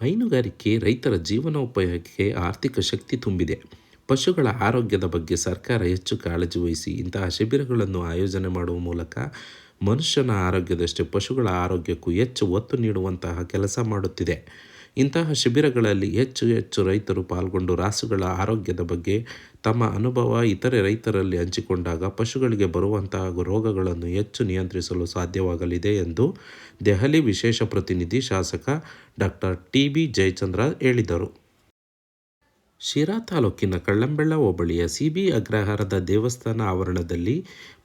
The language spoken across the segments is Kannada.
ಹೈನುಗಾರಿಕೆ ರೈತರ ಜೀವನೋಪಾಯಕ್ಕೆ ಆರ್ಥಿಕ ಶಕ್ತಿ ತುಂಬಿದೆ. ಪಶುಗಳ ಆರೋಗ್ಯದ ಬಗ್ಗೆ ಸರ್ಕಾರ ಹೆಚ್ಚು ಕಾಳಜಿ ವಹಿಸಿ ಇಂತಹ ಶಿಬಿರಗಳನ್ನು ಆಯೋಜನೆ ಮಾಡುವ ಮೂಲಕ ಮನುಷ್ಯನ ಆರೋಗ್ಯದಷ್ಟೇ ಪಶುಗಳ ಆರೋಗ್ಯಕ್ಕೂ ಹೆಚ್ಚು ಒತ್ತು ನೀಡುವಂತಹ ಕೆಲಸ ಮಾಡುತ್ತಿದೆ. ಇಂತಹ ಶಿಬಿರಗಳಲ್ಲಿ ಹೆಚ್ಚು ಹೆಚ್ಚು ರೈತರು ಪಾಲ್ಗೊಂಡು ರಾಸುಗಳ ಆರೋಗ್ಯದ ಬಗ್ಗೆ ತಮ್ಮ ಅನುಭವ ಇತರೆ ರೈತರಲ್ಲಿ ಹಂಚಿಕೊಂಡಾಗ ಪಶುಗಳಿಗೆ ಬರುವಂತಹ ರೋಗಗಳನ್ನು ಹೆಚ್ಚು ನಿಯಂತ್ರಿಸಲು ಸಾಧ್ಯವಾಗಲಿದೆ ಎಂದು ದೆಹಲಿ ವಿಶೇಷ ಪ್ರತಿನಿಧಿ ಶಾಸಕ ಡಾಕ್ಟರ್ ಟಿ ಬಿ ಜಯಚಂದ್ರ ಹೇಳಿದರು. ಶಿರಾ ತಾಲೂಕಿನ ಕಳ್ಳಂಬೆಳ್ಳ ಹೋಬಳಿಯ ಸಿಬಿ ಅಗ್ರಹಾರದ ದೇವಸ್ಥಾನ ಆವರಣದಲ್ಲಿ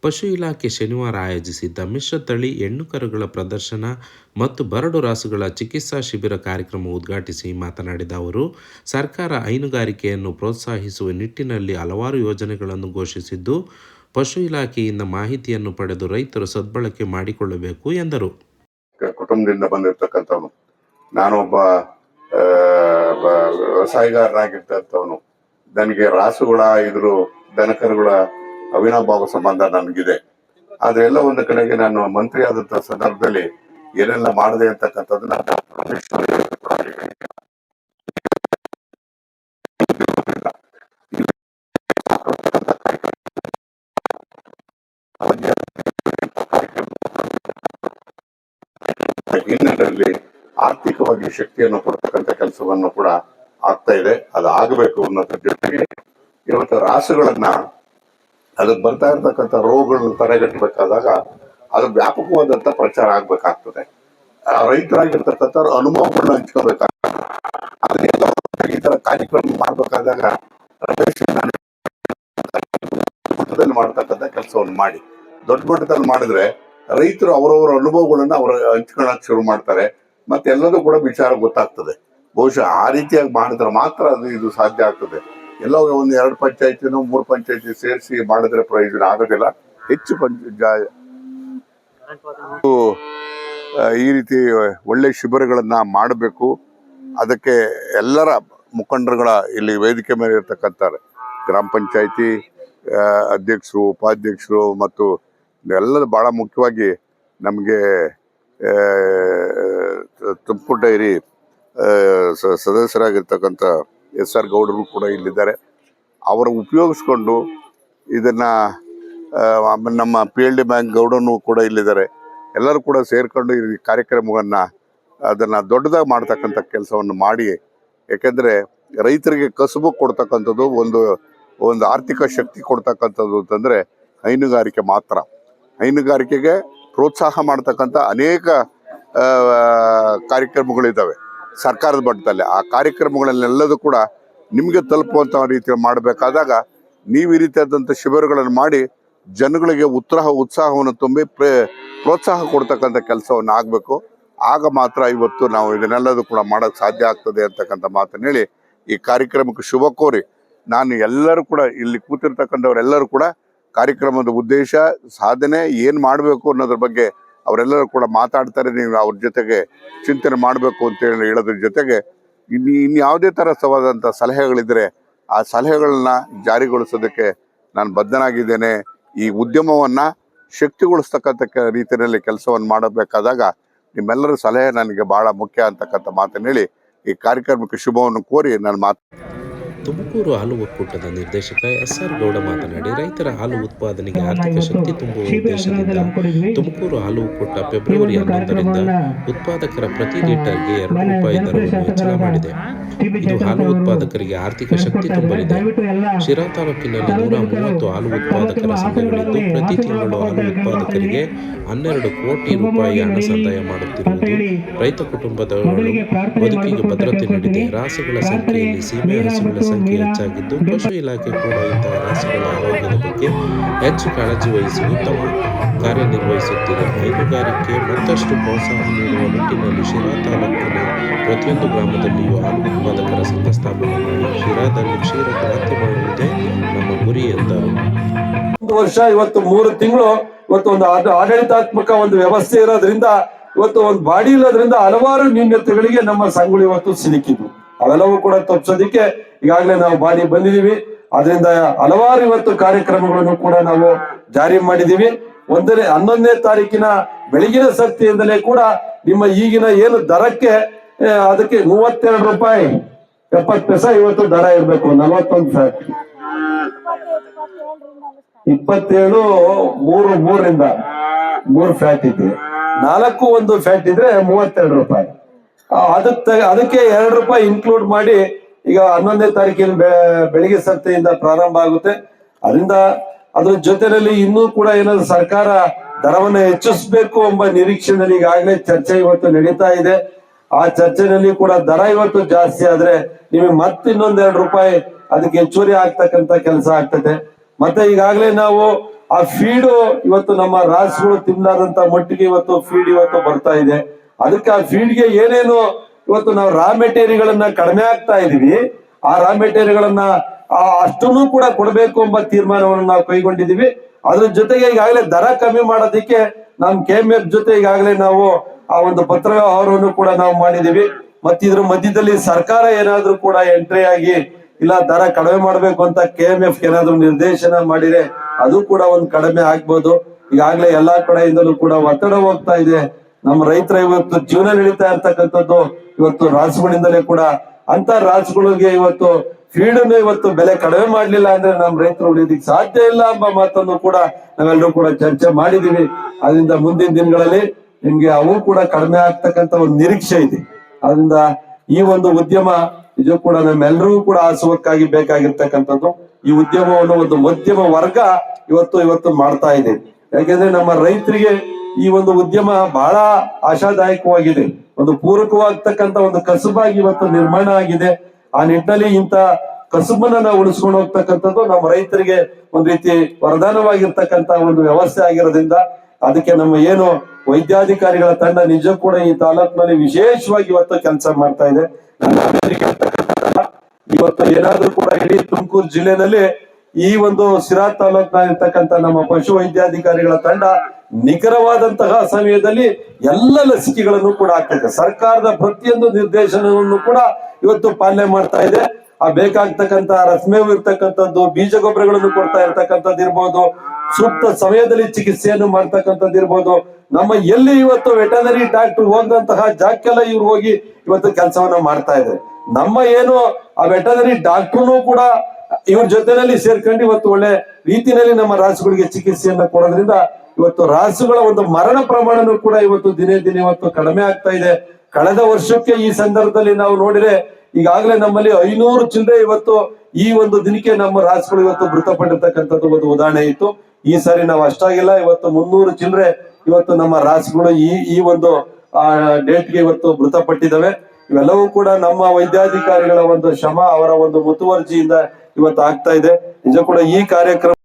ಪಶು ಇಲಾಖೆ ಶನಿವಾರ ಆಯೋಜಿಸಿದ್ದ ಮಿಶ್ರತಳಿ ಹೆಣ್ಣು ಕರುಗಳ ಪ್ರದರ್ಶನ ಮತ್ತು ಬರಡು ರಾಸುಗಳ ಚಿಕಿತ್ಸಾ ಶಿಬಿರ ಕಾರ್ಯಕ್ರಮ ಉದ್ಘಾಟಿಸಿ ಮಾತನಾಡಿದ ಅವರು, ಸರ್ಕಾರ ಹೈನುಗಾರಿಕೆಯನ್ನು ಪ್ರೋತ್ಸಾಹಿಸುವ ನಿಟ್ಟಿನಲ್ಲಿ ಹಲವಾರು ಯೋಜನೆಗಳನ್ನು ಘೋಷಿಸಿದ್ದು, ಪಶು ಇಲಾಖೆಯಿಂದ ಮಾಹಿತಿಯನ್ನು ಪಡೆದು ರೈತರು ಸದ್ಬಳಕೆ ಮಾಡಿಕೊಳ್ಳಬೇಕು ಎಂದರು. ಕುಟುಂಬದಿಂದ ಬಂದಿರತಕ್ಕಂಥವನು ನಾನೊಬ್ಬ ವ್ಯವಸಾಯಗಾರನಾಗಿರ್ತಂಥವನು ನನಗೆ ರಾಸುಗಳ ಇದ್ರು ದನಕರುಗಳ ಅವಿನಾಭಾವ ಸಂಬಂಧ ನನಗಿದೆ. ಆದ್ರೆ ಎಲ್ಲ ಒಂದು ಕಡೆಗೆ ನಾನು ಮಂತ್ರಿ ಆದಂತ ಸಂದರ್ಭದಲ್ಲಿ ಏನೆಲ್ಲ ಮಾಡಿದೆ ಅಂತಕ್ಕಂಥದ್ದು ನಾನು ಹಿನ್ನೆಲೆಯಲ್ಲಿ ಆರ್ಥಿಕವಾಗಿ ಶಕ್ತಿಯನ್ನು ಕೊಡ್ತಕ್ಕಂಥ ಕೆಲಸವನ್ನು ಕೂಡ ಆಗ್ತಾ ಇದೆ, ಅದು ಆಗಬೇಕು ಅನ್ನೋದ್ರ ಜೊತೆಗೆ ಇವತ್ತು ರಾಸುಗಳನ್ನ ಅದಕ್ಕೆ ಬರ್ತಾ ಇರ್ತಕ್ಕಂಥ ರೋಗಗಳನ್ನ ತಡೆಗಟ್ಟಬೇಕಾದಾಗ ಅದು ವ್ಯಾಪಕವಾದಂತ ಪ್ರಚಾರ ಆಗ್ಬೇಕಾಗ್ತದೆ. ರೈತರಾಗಿರ್ತಕ್ಕಂಥ ಅನುಭವಗಳನ್ನ ಹಂಚ್ಕೋಬೇಕಾಗ್ತದೆ. ಅದನ್ನೆಲ್ಲ ಈ ತರ ಕಾರ್ಯಕ್ರಮ ಮಾಡ್ಬೇಕಾದಾಗ ಮಾಡ್ತಕ್ಕಂಥ ಕೆಲಸವನ್ನು ಮಾಡಿ. ದೊಡ್ಡ ಮಟ್ಟದಲ್ಲಿ ಮಾಡಿದ್ರೆ ರೈತರು ಅವರವರ ಅನುಭವಗಳನ್ನ ಅವರು ಹಂಚ್ಕೊಳ್ಳೋಕೆ ಶುರು ಮಾಡ್ತಾರೆ. ಮತ್ತೆ ಎಲ್ಲದೂ ಕೂಡ ವಿಚಾರ ಗೊತ್ತಾಗ್ತದೆ. ಬಹುಶಃ ಆ ರೀತಿಯಾಗಿ ಮಾಡಿದ್ರೆ ಮಾತ್ರ ಅದು ಇದು ಸಾಧ್ಯ ಆಗ್ತದೆ. ಎಲ್ಲೋ ಒಂದು ಎರಡು ಪಂಚಾಯತಿನೋ ಮೂರು ಪಂಚಾಯತಿ ಸೇರಿಸಿ ಮಾಡಿದ್ರೆ ಪ್ರಯೋಜನ ಆಗೋದಿಲ್ಲ. ಹೆಚ್ಚು ಪಂಚ ಈ ರೀತಿ ಒಳ್ಳೆ ಶಿಬಿರಗಳನ್ನ ಮಾಡಬೇಕು. ಅದಕ್ಕೆ ಎಲ್ಲರ ಮುಖಂಡರುಗಳ ಇಲ್ಲಿ ವೇದಿಕೆ ಮೇಲೆ ಇರ್ತಕ್ಕಂಥ ಗ್ರಾಮ ಪಂಚಾಯತಿ ಅಧ್ಯಕ್ಷರು, ಉಪಾಧ್ಯಕ್ಷರು ಮತ್ತು ಎಲ್ಲರೂ ಬಹಳ ಮುಖ್ಯವಾಗಿ ನಮಗೆ ತುಮಕೂರು ಡೈರಿ ಸದಸ್ಯರಾಗಿರ್ತಕ್ಕಂಥ ಎಸ್ ಆರ್ ಗೌಡರು ಕೂಡ ಇಲ್ಲಿದ್ದಾರೆ. ಅವರು ಉಪಯೋಗಿಸ್ಕೊಂಡು ಇದನ್ನು ನಮ್ಮ ಪಿ ಎಲ್ ಡಿ ಬ್ಯಾಂಕ್ ಗೌಡನು ಕೂಡ ಇಲ್ಲಿದ್ದಾರೆ. ಎಲ್ಲರೂ ಕೂಡ ಸೇರ್ಕೊಂಡು ಈ ಕಾರ್ಯಕ್ರಮವನ್ನು ಅದನ್ನು ದೊಡ್ಡದಾಗಿ ಮಾಡ್ತಕ್ಕಂಥ ಕೆಲಸವನ್ನು ಮಾಡಿ ಯಾಕೆಂದರೆ ರೈತರಿಗೆ ಕಸುಬು ಕೊಡ್ತಕ್ಕಂಥದ್ದು ಒಂದು ಒಂದು ಆರ್ಥಿಕ ಶಕ್ತಿ ಕೊಡ್ತಕ್ಕಂಥದ್ದು ಅಂತಂದರೆ ಹೈನುಗಾರಿಕೆ ಮಾತ್ರ. ಹೈನುಗಾರಿಕೆಗೆ ಪ್ರೋತ್ಸಾಹ ಮಾಡ್ತಕ್ಕಂಥ ಅನೇಕ ಕಾರ್ಯಕ್ರಮಗಳಿದ್ದಾವೆ. ಸರ್ಕಾರದ ಮಟ್ಟದಲ್ಲಿ, ಆ ಕಾರ್ಯಕ್ರಮಗಳನ್ನೆಲ್ಲದೂ ಕೂಡ ನಿಮಗೆ ತಲುಪುವಂಥ ರೀತಿಯಲ್ಲಿ ಮಾಡಬೇಕಾದಾಗ ನೀವು ಈ ರೀತಿಯಾದಂಥ ಶಿಬಿರಗಳನ್ನು ಮಾಡಿ ಜನಗಳಿಗೆ ಉತ್ಸಾಹ, ಉತ್ಸಾಹವನ್ನು ತುಂಬಿ ಪ್ರೇ, ಪ್ರೋತ್ಸಾಹ ಕೊಡ್ತಕ್ಕಂಥ ಕೆಲಸವನ್ನು ಆಗಬೇಕು. ಆಗ ಮಾತ್ರ ಇವತ್ತು ನಾವು ಇದನ್ನೆಲ್ಲದೂ ಕೂಡ ಮಾಡೋಕ್ಕೆ ಸಾಧ್ಯ ಆಗ್ತದೆ ಅಂತಕ್ಕಂಥ ಮಾತನ್ನು ಹೇಳಿ ಈ ಕಾರ್ಯಕ್ರಮಕ್ಕೆ ಶುಭ ಕೋರಿ ನಾನು ಎಲ್ಲರೂ ಕೂಡ ಇಲ್ಲಿ ಕೂತಿರ್ತಕ್ಕಂಥವ್ರೆಲ್ಲರೂ ಕೂಡ ಕಾರ್ಯಕ್ರಮದ ಉದ್ದೇಶ, ಸಾಧನೆ, ಏನು ಮಾಡಬೇಕು ಅನ್ನೋದ್ರ ಬಗ್ಗೆ ಅವರೆಲ್ಲರೂ ಕೂಡ ಮಾತಾಡ್ತಾರೆ, ನೀವು ಅವ್ರ ಜೊತೆಗೆ ಚಿಂತನೆ ಮಾಡಬೇಕು ಅಂತ ಹೇಳಿ ಹೇಳೋದ್ರ ಜೊತೆಗೆ ಇನ್ನು ಇನ್ಯಾವುದೇ ಥರವಾದಂಥ ಸಲಹೆಗಳಿದ್ದರೆ ಆ ಸಲಹೆಗಳನ್ನ ಜಾರಿಗೊಳಿಸೋದಕ್ಕೆ ನಾನು ಬದ್ಧನಾಗಿದ್ದೇನೆ. ಈ ಉದ್ಯಮವನ್ನು ಶಕ್ತಿಗೊಳಿಸ್ತಕ್ಕಂಥ ರೀತಿಯಲ್ಲಿ ಕೆಲಸವನ್ನು ಮಾಡಬೇಕಾದಾಗ ನಿಮ್ಮೆಲ್ಲರ ಸಲಹೆ ನನಗೆ ಭಾಳ ಮುಖ್ಯ ಅಂತಕ್ಕಂಥ ಮಾತನ್ನು ಹೇಳಿ ಈ ಕಾರ್ಯಕ್ರಮಕ್ಕೆ ಶುಭವನ್ನು ಕೋರಿ ನಾನು ಮಾತು ತುಮಕೂರು ಹಾಲು ಒಕ್ಕೂಟದ ನಿರ್ದೇಶಕ ಎಸ್ ಆರ್ ಗೌಡ ಮಾತನಾಡಿ ರೈತರ ಹಾಲು ಉತ್ಪಾದನೆಗೆ ಆರ್ಥಿಕ ಶಕ್ತಿ ತುಂಬುವ ಉದ್ದೇಶದಿಂದ ತುಮಕೂರು ಹಾಲು ಒಕ್ಕೂಟ ಫೆಬ್ರವರಿ ಹನ್ನೊಂದರಿಂದ ಉತ್ಪಾದಕರ ಪ್ರತಿ ಲೀಟರ್ಗೆ ಎರಡು ರೂಪಾಯಿ ದರವನ್ನು ಹೆಚ್ಚಳ ಮಾಡಿದೆ. ಇದು ಹಾಲು ಉತ್ಪಾದಕರಿಗೆ ಆರ್ಥಿಕ ಶಕ್ತಿ ತುಂಬಲಿದೆ. ಶಿರಾ ತಾಲೂಕಿನಲ್ಲಿ ನೂರ ಮೂವತ್ತು ಹಾಲು ಉತ್ಪಾದಕರ ಸಂಘಗಳಿದ್ದು ಪ್ರತಿ ತಿಂಗಳು ಹಾಲು ಉತ್ಪಾದಕರಿಗೆ ಹನ್ನೆರಡು ಕೋಟಿ ರೂಪಾಯಿ ಹಣ ಸಂದಾಯ ಮಾಡುತ್ತಿರುವುದು ರೈತ ಕುಟುಂಬದವರು ಬದುಕಿಗೆ ಭದ್ರತೆ ನೀಡಿದೆ. ರಾಸುಗಳ ಸಂಖ್ಯೆಯಲ್ಲಿ ಸೀಮೆ ಹಸುಗಳ ಸಂಖ್ಯೆ ಹೆಚ್ಚಾಗಿದ್ದು ಪಶು ಇಲಾಖೆ ಕೂಡ ಇಂತಹ ರಾಸುಗಳ ಆರೋಗ್ಯದ ಬಗ್ಗೆ ಹೆಚ್ಚು ಕಾಳಜಿ ವಹಿಸಿ ಉತ್ತಮ ಕಾರ್ಯನಿರ್ವಹಿಸುತ್ತಿದೆ. ಹೈನುಗಾರಿಕೆ ಮತ್ತಷ್ಟು ಪ್ರೋತ್ಸಾಹ ನೀಡುವ ನಿಟ್ಟಿನಲ್ಲಿ ಶಿರಾ ತಾಲೂಕಿನ ಪ್ರತಿಯೊಂದು ಗ್ರಾಮದಲ್ಲಿಯೂ ಹಾಲು ಉತ್ಪಾದಕರ ಸಂಘ ಸ್ಥಾಪನೆ ಮಾಡಿ ಶಿರಾದಲ್ಲಿ ಕ್ಷೀರ ಕ್ರಾಂತಿ ಮಾಡುವುದೇ ನಮ್ಮ ಗುರಿ ಎಂದರು. ಒಂದು ವರ್ಷ, ಇವತ್ತು ಮೂರು ತಿಂಗಳು, ಇವತ್ತು ಒಂದು ಆಡಳಿತಾತ್ಮಕ ಒಂದು ವ್ಯವಸ್ಥೆ ಇರೋದ್ರಿಂದ, ಇವತ್ತು ಒಂದು ಬಾಡಿ ಇಲ್ಲದ್ರಿಂದ ಹಲವಾರು ನ್ಯೂನ್ಯತೆಗಳಿಗೆ ನಮ್ಮ ಸಂಗುಳಿ ಇವತ್ತು ಸಿಲುಕಿದ್ವು ಅವೆಲ್ಲವೂ ಕೂಡ ತಪ್ಪಿಸೋದಿಕ್ಕೆ ಈಗಾಗಲೇ ನಾವು ಬಾಡಿ ಬಂದಿದೀವಿ ಅದರಿಂದ ಹಲವಾರು ಇವತ್ತು ಕಾರ್ಯಕ್ರಮಗಳನ್ನು ಕೂಡ ನಾವು ಜಾರಿ ಮಾಡಿದೀವಿ ಒಂದನೇ, ಹನ್ನೊಂದನೇ ತಾರೀಕಿನ ಬೆಳಗಿನ ಶಕ್ತಿಯಿಂದಲೇ ಕೂಡ ನಿಮ್ಮ ಈಗಿನ ಏನು ದರಕ್ಕೆ ಅದಕ್ಕೆ ಮೂವತ್ತೆರಡು ರೂಪಾಯಿ, ಎಪ್ಪತ್ತು ಪೈಸ ಇವತ್ತು ದರ ಇರಬೇಕು. ನಲವತ್ತೊಂದು ಸಾವಿರ. ಇಪ್ಪತ್ತೇಳು, ಮೂರು ಮೂರಿಂದ ಮೂರು ಫ್ಯಾಟ್ ಇದೆ. ನಾಲ್ಕು ಒಂದು ಫ್ಯಾಟ್ ಇದ್ರೆ ಮೂವತ್ತೆರಡು ರೂಪಾಯಿ. ಅದಕ್ಕೆ ಅದಕ್ಕೆ ಎರಡು ರೂಪಾಯಿ ಇನ್ಕ್ಲೂಡ್ ಮಾಡಿ ಈಗ ಹನ್ನೊಂದನೇ ತಾರೀಕಿನ ಬೆಳಿಗ್ಗೆ ಸಂತೆಯಿಂದ ಪ್ರಾರಂಭ ಆಗುತ್ತೆ. ಅದರಿಂದ ಅದ್ರ ಜೊತೆನಲ್ಲಿ ಇನ್ನೂ ಕೂಡ ಏನಾದ್ರು ಸರ್ಕಾರ ದರವನ್ನು ಹೆಚ್ಚಿಸಬೇಕು ಎಂಬ ನಿರೀಕ್ಷೆನಲ್ಲಿ ಈಗಾಗಲೇ ಚರ್ಚೆ ಇವತ್ತು ನಡೀತಾ ಇದೆ. ಆ ಚರ್ಚೆನಲ್ಲಿ ಕೂಡ ದರ ಇವತ್ತು ಜಾಸ್ತಿ ಆದ್ರೆ ನಿಮಗೆ ಮತ್ತೆ ಇನ್ನೊಂದೆರಡು ರೂಪಾಯಿ ಅದಕ್ಕೆ ಹೆಚ್ಚುವರಿ ಆಗ್ತಕ್ಕಂತ ಕೆಲಸ ಆಗ್ತದೆ. ಮತ್ತೆ ಈಗಾಗಲೇ ನಾವು ಆ ಫೀಡು ಇವತ್ತು ನಮ್ಮ ರಾಸುಗಳು ತಿನ್ನಲಾದಂತ ಮಟ್ಟಿಗೆ ಇವತ್ತು ಫೀಡ್ ಇವತ್ತು ಬರ್ತಾ ಇದೆ. ಅದಕ್ಕೆ ಆ ಫೀಡ್ಗೆ ಏನೇನು ಇವತ್ತು ನಾವು ರಾ ಮೆಟೀರಿಯಲ್ಗಳನ್ನ ಕಡಿಮೆ ಆಗ್ತಾ ಇದೀವಿ. ಆ ರಾ ಮೆಟೀರಿಯಲ್ಗಳನ್ನ ಅಷ್ಟನ್ನು ಕೂಡ ಕೊಡಬೇಕು ಎಂಬ ತೀರ್ಮಾನವನ್ನು ನಾವು ಕೈಗೊಂಡಿದೀವಿ ಅದ್ರ ಜೊತೆಗೆ ಈಗಾಗಲೇ ದರ ಕಮ್ಮಿ ಮಾಡೋದಿಕ್ಕೆ ನಮ್ ಕೆ ಎಂ ಎಫ್ ಜೊತೆ ಈಗಾಗಲೇ ನಾವು ಆ ಒಂದು ಪತ್ರ ವ್ಯವಹಾರವನ್ನು ಕೂಡ ನಾವು ಮಾಡಿದೀವಿ ಮತ್ತೆ ಇದ್ರ ಮಧ್ಯದಲ್ಲಿ ಸರ್ಕಾರ ಏನಾದ್ರೂ ಕೂಡ ಎಂಟ್ರಿ ಆಗಿ ಇಲ್ಲ, ದರ ಕಡಿಮೆ ಮಾಡಬೇಕು ಅಂತ ಕೆ ಎಂ ಎಫ್ ಏನಾದ್ರು ನಿರ್ದೇಶನ ಮಾಡಿದ್ರೆ ಅದು ಕೂಡ ಒಂದು ಕಡಿಮೆ ಆಗ್ಬೋದು. ಈಗಾಗಲೇ ಎಲ್ಲಾ ಕಡೆಯಿಂದಲೂ ಕೂಡ ಒತ್ತಡ ಹೋಗ್ತಾ ಇದೆ. ನಮ್ಮ ರೈತರ ಇವತ್ತು ಜೀವನ ನಡೀತಾ ಇರ್ತಕ್ಕಂಥದ್ದು ಇವತ್ತು ರಾಸುಗಳಿಂದಲೇ ಕೂಡ ಅಂತ ರಾಸುಗಳಿಗೆ ಇವತ್ತು ಫೀಡನ್ನು ಇವತ್ತು ಬೆಲೆ ಕಡಿಮೆ ಮಾಡ್ಲಿಲ್ಲ ಅಂದ್ರೆ ನಮ್ಮ ರೈತರು ಉಳಿಯೋದಿಕ್ಕೆ ಸಾಧ್ಯ ಇಲ್ಲ ಎಂಬ ಮಾತನ್ನು ಕೂಡ ನಾವೆಲ್ಲರೂ ಕೂಡ ಚರ್ಚೆ ಮಾಡಿದೀವಿ ಅದರಿಂದ ಮುಂದಿನ ದಿನಗಳಲ್ಲಿ ನಿಮ್ಗೆ ಅವು ಕೂಡ ಕಡಿಮೆ ಆಗ್ತಕ್ಕಂತ ಒಂದು ನಿರೀಕ್ಷೆ ಇದೆ. ಅದರಿಂದ ಈ ಒಂದು ಉದ್ಯಮ ಇದು ಕೂಡ ನಮ್ಮೆಲ್ಲರಿಗೂ ಕೂಡ ಆಸುವಕ್ಕಾಗಿ ಬೇಕಾಗಿರ್ತಕ್ಕಂಥದ್ದು. ಈ ಉದ್ಯಮವನ್ನು ಒಂದು ಮಧ್ಯಮ ವರ್ಗ ಇವತ್ತು ಇವತ್ತು ಮಾಡ್ತಾ ಇದೆ. ಯಾಕೆಂದ್ರೆ ನಮ್ಮ ರೈತರಿಗೆ ಈ ಒಂದು ಉದ್ಯಮ ಬಹಳ ಆಶಾದಾಯಕವಾಗಿದೆ. ಒಂದು ಪೂರಕವಾಗ್ತಕ್ಕಂತ ಒಂದು ಕಸುಬಾಗಿ ಇವತ್ತು ನಿರ್ಮಾಣ ಆಗಿದೆ. ಆ ನಿಟ್ಟಿನಲ್ಲಿ ಇಂತ ಕಸುಬನ್ನ ನಾವು ಉಳಿಸ್ಕೊಂಡು ಹೋಗ್ತಕ್ಕಂಥದ್ದು ನಮ್ಮ ರೈತರಿಗೆ ಒಂದ್ ರೀತಿ ವರದಾನವಾಗಿರ್ತಕ್ಕಂತ ಒಂದು ವ್ಯವಸ್ಥೆ ಆಗಿರೋದ್ರಿಂದ ಅದಕ್ಕೆ ನಮ್ಮ ಏನು ವೈದ್ಯಾಧಿಕಾರಿಗಳ ತಂಡ ನಿಜ ಕೂಡ ಈ ತಾಲೂಕಿನಲ್ಲಿ ವಿಶೇಷವಾಗಿ ಇವತ್ತು ಕೆಲಸ ಮಾಡ್ತಾ ಇದೆ. ಇವತ್ತು ಏನಾದ್ರೂ ಕೂಡ ಇಡೀ ತುಮಕೂರು ಜಿಲ್ಲೆನಲ್ಲಿ ಈ ಒಂದು ಸಿರಾ ತಾಲೂಕಿನಲ್ಲಿ ಇರ್ತಕ್ಕಂಥ ನಮ್ಮ ಪಶು ವೈದ್ಯಾಧಿಕಾರಿಗಳ ತಂಡ ನಿಖರವಾದಂತಹ ಸಮಯದಲ್ಲಿ ಎಲ್ಲ ಲಸಿಕೆಗಳನ್ನು ಕೂಡ ಆಗ್ತದೆ ಸರ್ಕಾರದ ಪ್ರತಿಯೊಂದು ನಿರ್ದೇಶನವನ್ನು ಕೂಡ ಇವತ್ತು ಪಾಲನೆ ಮಾಡ್ತಾ ಇದೆ. ಆ ಬೇಕಾಗ್ತಕ್ಕಂತ ರಸ್ಮೇವು ಇರ್ತಕ್ಕಂಥದ್ದು ಬೀಜ ಗೊಬ್ಬರಗಳನ್ನು ಕೊಡ್ತಾ ಇರ್ತಕ್ಕಂಥದ್ದು ಇರ್ಬೋದು, ಸೂಕ್ತ ಸಮಯದಲ್ಲಿ ಚಿಕಿತ್ಸೆಯನ್ನು ಮಾಡ್ತಕ್ಕಂಥದ್ದು ಇರ್ಬೋದು. ನಮ್ಮ ಎಲ್ಲಿ ಇವತ್ತು ವೆಟನರಿ ಡಾಕ್ಟರ್ ಹೋದಂತಹ ಜಾಕೆಲ್ಲ ಇವ್ರು ಹೋಗಿ ಇವತ್ತು ಕೆಲಸವನ್ನ ಮಾಡ್ತಾ ಇದೆ ನಮ್ಮ ಏನು ಆ ವೆಟನರಿ ಡಾಕ್ಟರ್ನು ಕೂಡ ಇವ್ರ ಜೊತೆನಲ್ಲಿ ಸೇರ್ಕೊಂಡು ಇವತ್ತು ಒಳ್ಳೆ ರೀತಿಯಲ್ಲಿ ನಮ್ಮ ರಾಸುಗಳಿಗೆ ಚಿಕಿತ್ಸೆಯನ್ನ ಕೊಡೋದ್ರಿಂದ ಇವತ್ತು ರಾಸುಗಳ ಒಂದು ಮರಣ ಪ್ರಮಾಣನೂ ಕೂಡ ಇವತ್ತು ದಿನೇ ದಿನೇ ಇವತ್ತು ಕಡಿಮೆ ಆಗ್ತಾ ಇದೆ. ಕಳೆದ ವರ್ಷಕ್ಕೆ ಈ ಸಂದರ್ಭದಲ್ಲಿ ನಾವು ನೋಡಿದ್ರೆ ಈಗಾಗಲೇ ನಮ್ಮಲ್ಲಿ ಐನೂರು ಚಿಲ್ಲರೆ ಇವತ್ತು ಈ ಒಂದು ದಿನಕ್ಕೆ ನಮ್ಮ ರಾಸುಗಳು ಇವತ್ತು ಮೃತಪಟ್ಟಿರ್ತಕ್ಕಂಥದ್ದು ಒಂದು ಉದಾಹರಣೆ ಇತ್ತು. ಈ ಸಾರಿ ನಾವು ಅಷ್ಟಾಗಿಲ್ಲ, ಇವತ್ತು ಮುನ್ನೂರು ಚಿಲ್ಲರೆ ಇವತ್ತು ನಮ್ಮ ರಾಸುಗಳು ಈ ಈ ಒಂದು, ಆ, ಡೇಟ್ಗೆ ಇವತ್ತು ಮೃತಪಟ್ಟಿದ್ದಾವೆ. ಇವೆಲ್ಲವೂ ಕೂಡ ನಮ್ಮ ವೈದ್ಯಾಧಿಕಾರಿಗಳ ಒಂದು ಶ್ರಮ ಅವರ ಒಂದು ಮುತುವರ್ಜಿಯಿಂದ ಇವತ್ತು ಆಗ್ತಾ ಇದೆ. ನಿಜ ಕೂಡ ಈ ಕಾರ್ಯಕ್ರಮ